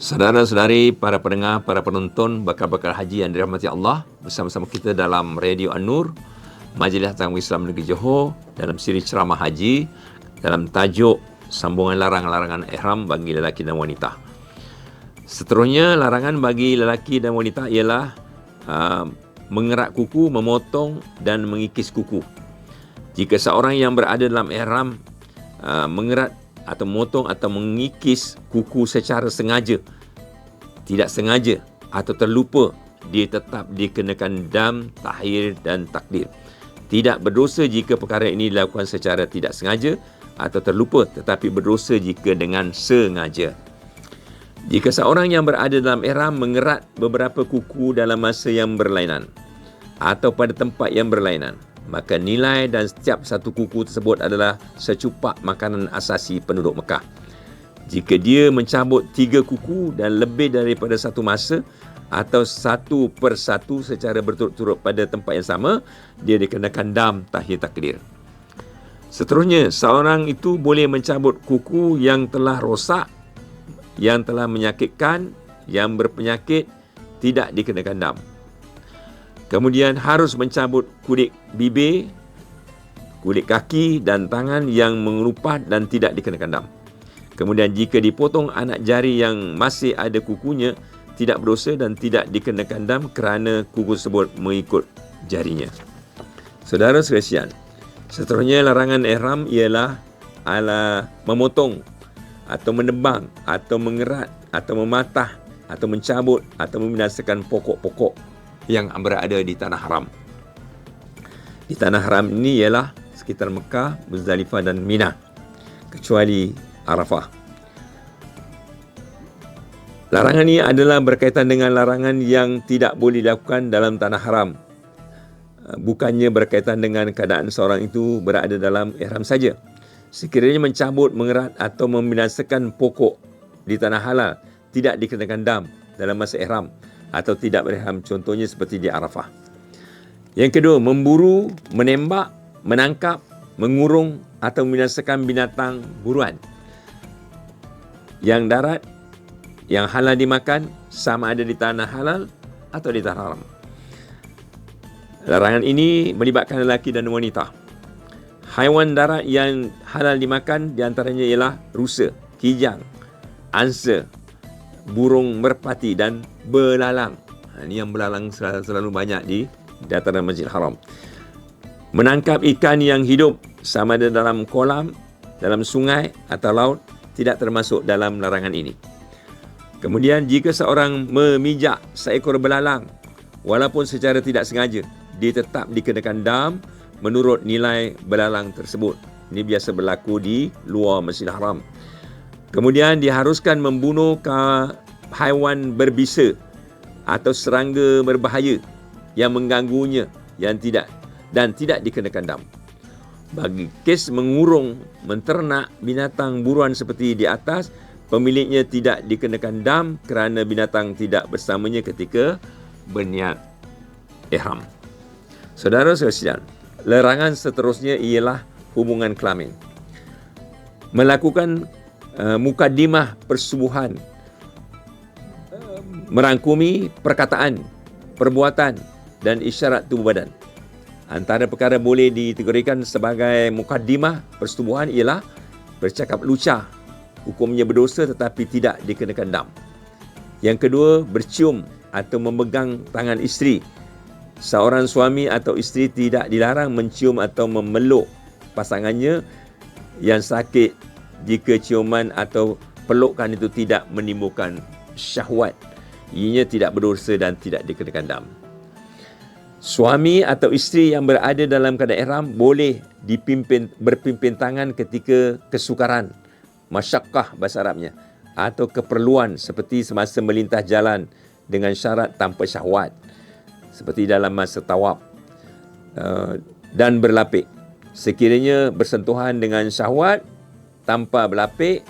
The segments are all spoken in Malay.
Saudara-saudari, para pendengar, para penonton bakal-bakal haji yang dirahmati Allah bersama-sama kita dalam Radio An-Nur, Majlis Tanggung Islam Negeri Johor dalam siri ceramah haji dalam tajuk sambungan larangan-larangan ihram bagi lelaki dan wanita. Seterusnya, larangan bagi lelaki dan wanita ialah uh, mengerak kuku, memotong dan mengikis kuku. Jika seorang yang berada dalam ihram uh, mengerat atau memotong atau mengikis kuku secara sengaja tidak sengaja atau terlupa dia tetap dikenakan dam, tahir dan takdir. Tidak berdosa jika perkara ini dilakukan secara tidak sengaja atau terlupa tetapi berdosa jika dengan sengaja. Jika seorang yang berada dalam ihram mengerat beberapa kuku dalam masa yang berlainan atau pada tempat yang berlainan, maka nilai dan setiap satu kuku tersebut adalah secupak makanan asasi penduduk Mekah. Jika dia mencabut tiga kuku dan lebih daripada satu masa atau satu per satu secara berturut-turut pada tempat yang sama, dia dikenakan dam tahir takdir. Seterusnya, seorang itu boleh mencabut kuku yang telah rosak, yang telah menyakitkan, yang berpenyakit, tidak dikenakan dam. Kemudian harus mencabut kulit bibir, kulit kaki dan tangan yang mengerupat dan tidak dikenakan dam. Kemudian jika dipotong anak jari yang masih ada kukunya, tidak berdosa dan tidak dikenakan dam kerana kuku tersebut mengikut jarinya. Saudara sekalian, seterusnya larangan ihram ialah ala memotong atau menebang atau mengerat atau mematah atau mencabut atau membinasakan pokok-pokok yang berada di tanah haram. Di tanah haram ini ialah sekitar Mekah, Muzdalifah dan Mina. Kecuali Arafah. Larangan ini adalah berkaitan dengan larangan yang tidak boleh dilakukan dalam tanah haram. Bukannya berkaitan dengan keadaan seorang itu berada dalam ihram saja. Sekiranya mencabut, mengerat atau membinasakan pokok di tanah halal tidak dikenakan dam dalam masa ihram atau tidak berihram contohnya seperti di Arafah. Yang kedua, memburu, menembak, menangkap, mengurung atau membinasakan binatang buruan. Yang darat, yang halal dimakan sama ada di tanah halal atau di tanah haram. Larangan ini melibatkan lelaki dan wanita. Haiwan darat yang halal dimakan di antaranya ialah rusa, kijang, angsa, burung merpati dan belalang. Ha, ini yang belalang selalu, selalu banyak di dataran Masjid Haram. Menangkap ikan yang hidup sama ada dalam kolam, dalam sungai atau laut tidak termasuk dalam larangan ini. Kemudian jika seorang memijak seekor belalang walaupun secara tidak sengaja, dia tetap dikenakan dam menurut nilai belalang tersebut. Ini biasa berlaku di luar Masjid Haram. Kemudian diharuskan membunuh haiwan berbisa atau serangga berbahaya yang mengganggunya yang tidak dan tidak dikenakan dam. Bagi kes mengurung, menternak binatang buruan seperti di atas, pemiliknya tidak dikenakan dam kerana binatang tidak bersamanya ketika berniat ihram. Saudara sekalian, larangan seterusnya ialah hubungan kelamin. Melakukan uh, mukadimah persubuhan uh, merangkumi perkataan, perbuatan dan isyarat tubuh badan. Antara perkara boleh dikategorikan sebagai mukadimah persetubuhan ialah bercakap lucah, hukumnya berdosa tetapi tidak dikenakan dam. Yang kedua, bercium atau memegang tangan isteri. Seorang suami atau isteri tidak dilarang mencium atau memeluk pasangannya yang sakit jika ciuman atau pelukan itu tidak menimbulkan syahwat. Ianya tidak berdosa dan tidak dikenakan dam. Suami atau isteri yang berada dalam keadaan ihram boleh dipimpin berpimpin tangan ketika kesukaran, masyakkah bahasa Arabnya atau keperluan seperti semasa melintas jalan dengan syarat tanpa syahwat seperti dalam masa tawaf. uh, dan berlapik. Sekiranya bersentuhan dengan syahwat tanpa berlapik,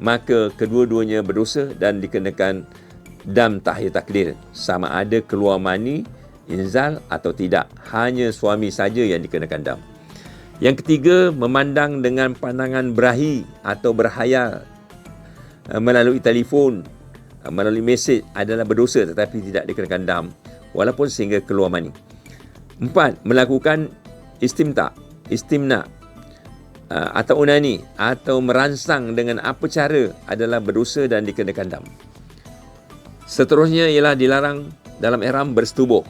maka kedua-duanya berdosa dan dikenakan dam tahir takdir. Sama ada keluar mani, inzal atau tidak. Hanya suami saja yang dikenakan dam. Yang ketiga, memandang dengan pandangan berahi atau berhayal uh, melalui telefon, uh, melalui mesej adalah berdosa tetapi tidak dikenakan dam walaupun sehingga keluar mani. Empat, melakukan istimta, istimna atau unani atau merangsang dengan apa cara adalah berdosa dan dikenakan dam. Seterusnya ialah dilarang dalam ihram bersetubuh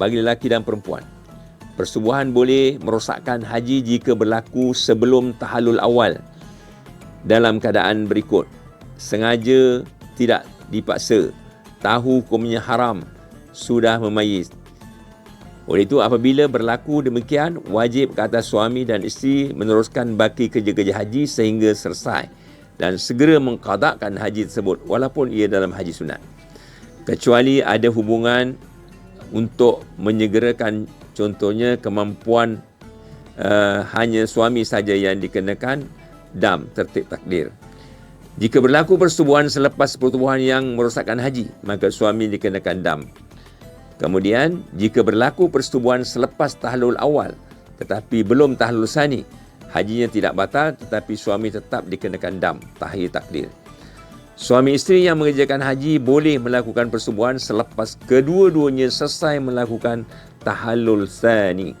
bagi lelaki dan perempuan. Persubuhan boleh merosakkan haji jika berlaku sebelum tahallul awal dalam keadaan berikut. Sengaja tidak dipaksa. Tahu hukumnya haram. Sudah memayis. Oleh itu apabila berlaku demikian, wajib ke atas suami dan isteri meneruskan baki kerja-kerja haji sehingga selesai dan segera mengkadakkan haji tersebut walaupun ia dalam haji sunat. Kecuali ada hubungan untuk menyegerakan Contohnya kemampuan uh, hanya suami saja yang dikenakan dam tertib takdir. Jika berlaku persetubuhan selepas pertubuhan yang merosakkan haji, maka suami dikenakan dam. Kemudian, jika berlaku persetubuhan selepas tahlul awal tetapi belum tahlul sani, hajinya tidak batal tetapi suami tetap dikenakan dam, tahir takdir. Suami isteri yang mengerjakan haji boleh melakukan persetubuhan selepas kedua-duanya selesai melakukan tahallul sani.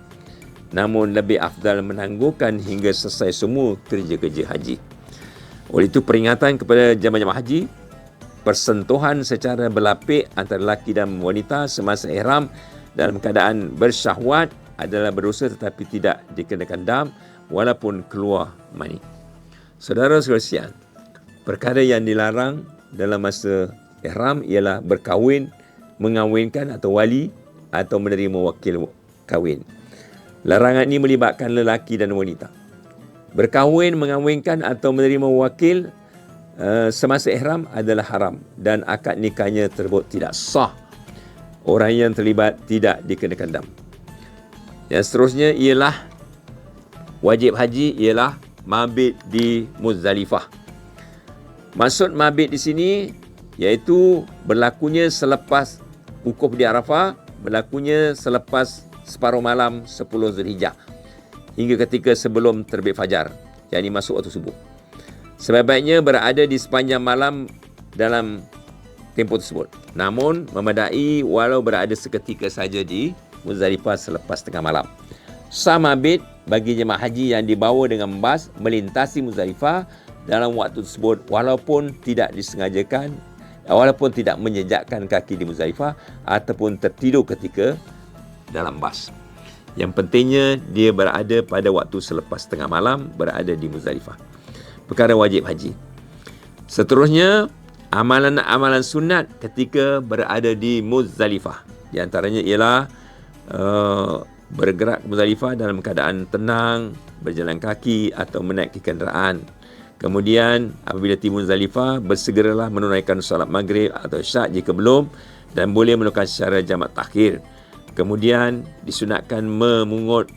Namun lebih afdal menangguhkan hingga selesai semua kerja-kerja haji. Oleh itu peringatan kepada jemaah-jemaah haji, persentuhan secara berlapik antara lelaki dan wanita semasa ihram dalam keadaan bersyahwat adalah berdosa tetapi tidak dikenakan dam walaupun keluar mani. Saudara-saudara perkara yang dilarang dalam masa ihram ialah berkahwin, mengawinkan atau wali atau menerima wakil kahwin. Larangan ini melibatkan lelaki dan wanita. Berkahwin, mengawinkan atau menerima wakil uh, semasa ihram adalah haram dan akad nikahnya tersebut tidak sah. Orang yang terlibat tidak dikenakan dam. Yang seterusnya ialah wajib haji ialah mabit di Muzdalifah. Maksud mabit di sini iaitu berlakunya selepas wukuf di Arafah, berlakunya selepas separuh malam 10 Zulhijjah hingga ketika sebelum terbit fajar, yakni masuk waktu subuh. Sebaiknya berada di sepanjang malam dalam tempoh tersebut. Namun memadai walau berada seketika saja di Muzdalifah selepas tengah malam. Sama bid bagi jemaah haji yang dibawa dengan bas melintasi Muzdalifah dalam waktu tersebut walaupun tidak disengajakan walaupun tidak menjejakkan kaki di Muzaifah ataupun tertidur ketika dalam bas. Yang pentingnya dia berada pada waktu selepas tengah malam berada di Muzaifah. Perkara wajib haji. Seterusnya amalan-amalan sunat ketika berada di Muzdalifah. Di antaranya ialah uh, bergerak ke Muzdalifah dalam keadaan tenang, berjalan kaki atau menaiki kenderaan. Kemudian apabila timbul Zalifah bersegeralah menunaikan solat maghrib atau syak jika belum dan boleh melakukan secara jamak takhir. Kemudian disunatkan memungut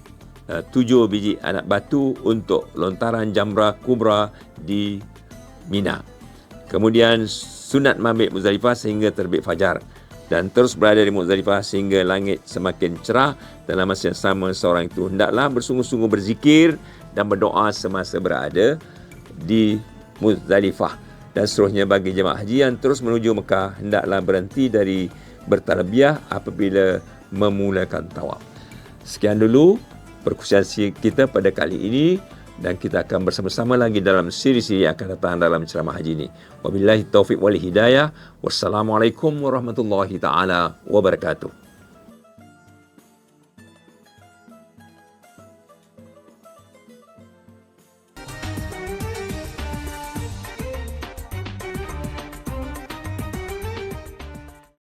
uh, tujuh biji anak batu untuk lontaran jamrah kubra di Mina. Kemudian sunat mabit Muzdalifah sehingga terbit fajar dan terus berada di Muzdalifah sehingga langit semakin cerah dalam masa yang sama seorang itu hendaklah bersungguh-sungguh berzikir dan berdoa semasa berada di Muzdalifah dan seterusnya bagi jemaah haji yang terus menuju Mekah hendaklah berhenti dari bertalbiyah apabila memulakan tawaf. Sekian dulu perkongsian kita pada kali ini dan kita akan bersama-sama lagi dalam siri-siri yang akan datang dalam ceramah haji ini. Wabillahi taufiq wal hidayah. Wassalamualaikum warahmatullahi taala wabarakatuh.